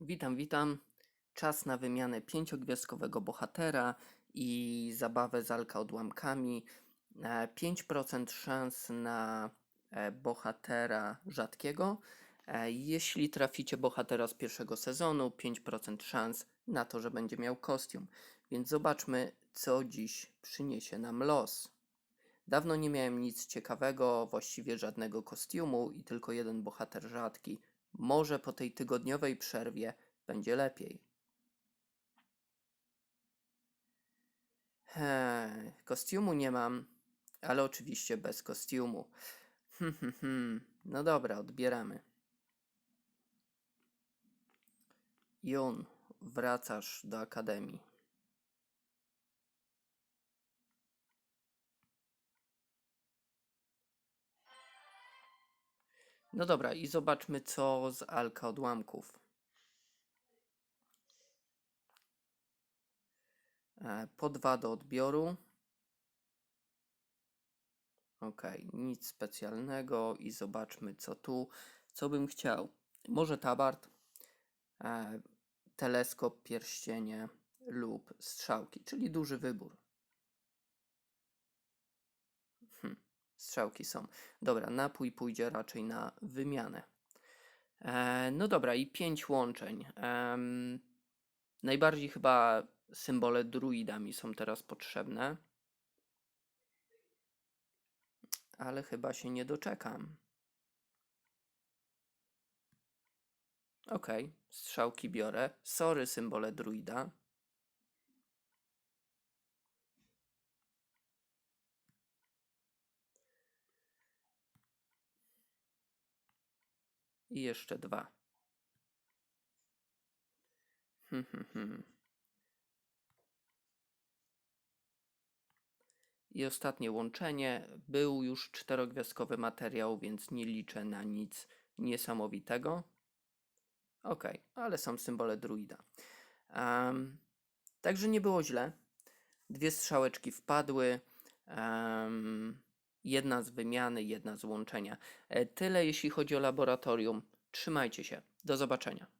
Witam, witam. Czas na wymianę pięciogwiazdkowego bohatera i zabawę z alka odłamkami. E, 5% szans na e, bohatera rzadkiego. E, Jeśli traficie bohatera z pierwszego sezonu, 5% szans na to, że będzie miał kostium. Więc zobaczmy, co dziś przyniesie nam los. Dawno nie miałem nic ciekawego, właściwie żadnego kostiumu i tylko jeden bohater rzadki. Może po tej tygodniowej przerwie będzie lepiej. He, kostiumu nie mam, ale oczywiście bez kostiumu. Hmm. No dobra, odbieramy. Jun, wracasz do akademii. No dobra, i zobaczmy, co z Alka Odłamków. E, Po dwa do odbioru. Ok, nic specjalnego i zobaczmy, co tu. Co bym chciał? Może tabard, e, teleskop, pierścienie lub strzałki, czyli duży wybór. Strzałki są. Dobra, napój pójdzie raczej na wymianę. E, no dobra, i pięć łączeń. Em, najbardziej chyba symbole druida mi są teraz potrzebne. Ale chyba się nie doczekam. Okej, strzałki biorę. Sorry, symbole druida. I jeszcze dwa. Hmm, hmm, hmm. I ostatnie łączenie. Był już czterogwiazdkowy materiał, więc nie liczę na nic niesamowitego. Ok, ale są symbole druida. Em, także nie było źle. Dwie strzałeczki wpadły. em, jedna z wymiany, jedna z łączenia. E, Tyle jeśli chodzi o laboratorium. Trzymajcie się. Do zobaczenia.